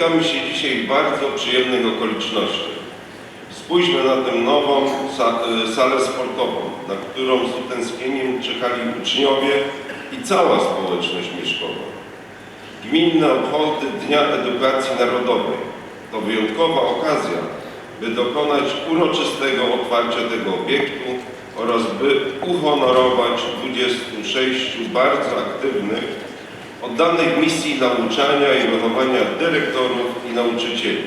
Spotykamy się dzisiaj w bardzo przyjemnych okolicznościach. Spójrzmy na tę nową e, salę sportową, na którą z utęsknieniem czekali uczniowie i cała społeczność mieszkowa. Gminne obchody Dnia Edukacji Narodowej to wyjątkowa okazja, by dokonać uroczystego otwarcia tego obiektu oraz by uhonorować 26 bardzo aktywnych, oddanych misji nauczania i wychowania dyrektorów i nauczycieli.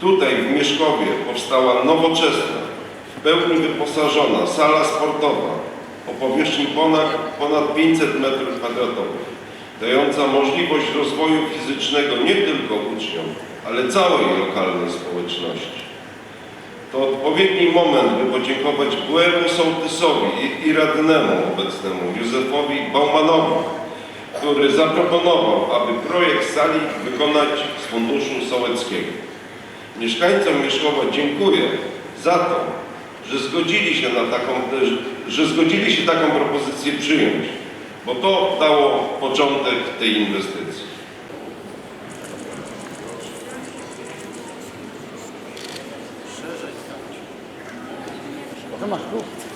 Tutaj w Mieszkowie powstała nowoczesna, w pełni wyposażona sala sportowa o powierzchni ponad, ponad 500 m2, dająca możliwość rozwoju fizycznego nie tylko uczniom, ale całej lokalnej społeczności. To odpowiedni moment, by podziękować byłemu sołtysowi i, radnemu obecnemu Józefowi Baumanowi, który zaproponował, aby projekt sali wykonać z funduszu sołeckiego. Mieszkańcom Mieszkowa dziękuję za to, że zgodzili się na taką, że zgodzili się taką propozycję przyjąć, bo to dało początek tej inwestycji. Niech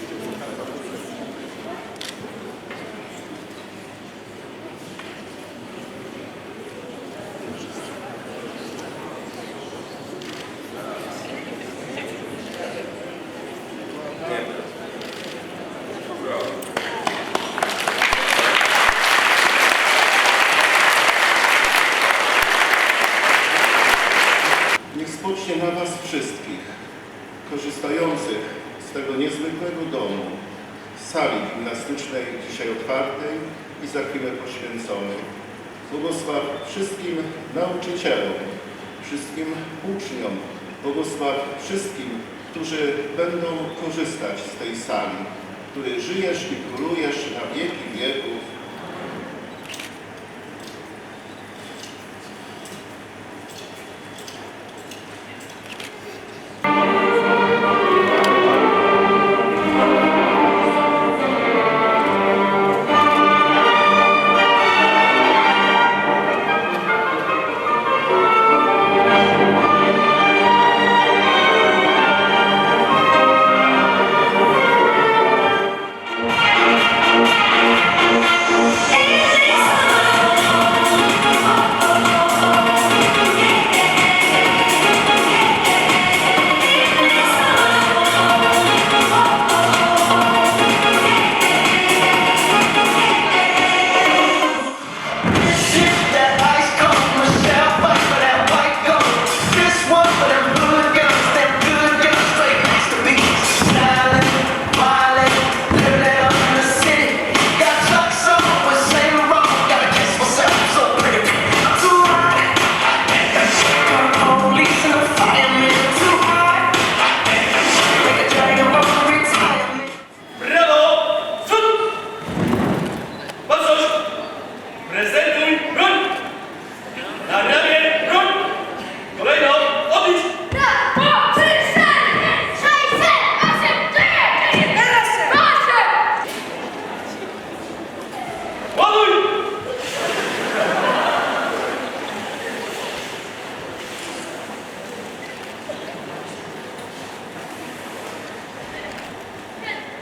na Was wszystkich, korzystających z tego niezwykłego domu, sali gimnastycznej dzisiaj otwartej i za chwilę poświęconej. Błogosław wszystkim nauczycielom, wszystkim uczniom, błogosław wszystkim, którzy będą korzystać z tej sali, który żyjesz i królujesz na wieki wieków.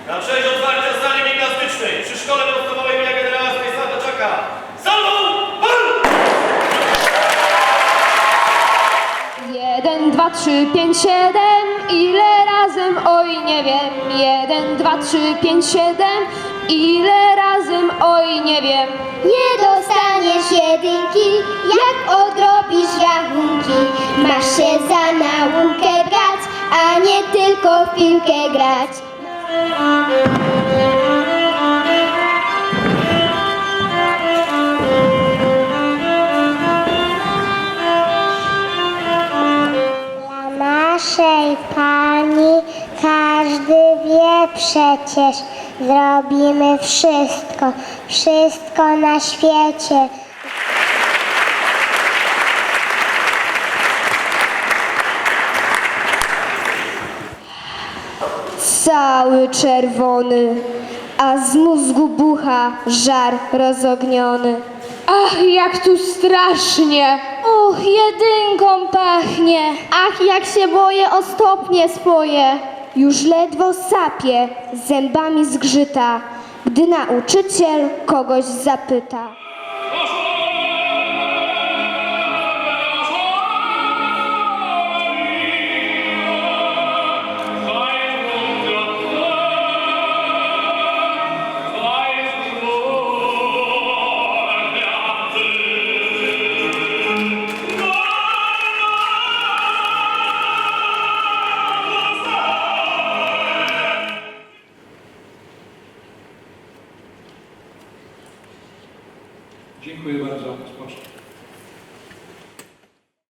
Na cześć otwarcia sali gimnastycznej przy Szkole Podstawowej imienia generała Stanisława Czaka. Salwą! Wol! Jeden, dwa, trzy, pięć, siedem, ile razem, oj nie wiem. Jeden, dwa, trzy, pięć, siedem, ile razem, oj nie wiem. Nie dostaniesz jedynki, jak odrobisz rachunki. Masz się za naukę brać, a nie tylko w piłkę grać. Naszej pani każdy wie przecież, zrobimy wszystko, wszystko na świecie. Cały czerwony, a z mózgu bucha żar rozogniony. Ach, jak tu strasznie! Uch, jedynką pachnie. Ach, jak się boję o stopnie swoje. Już ledwo sapie, zębami zgrzyta, gdy nauczyciel kogoś zapyta. Dziękuję bardzo. Spocznij.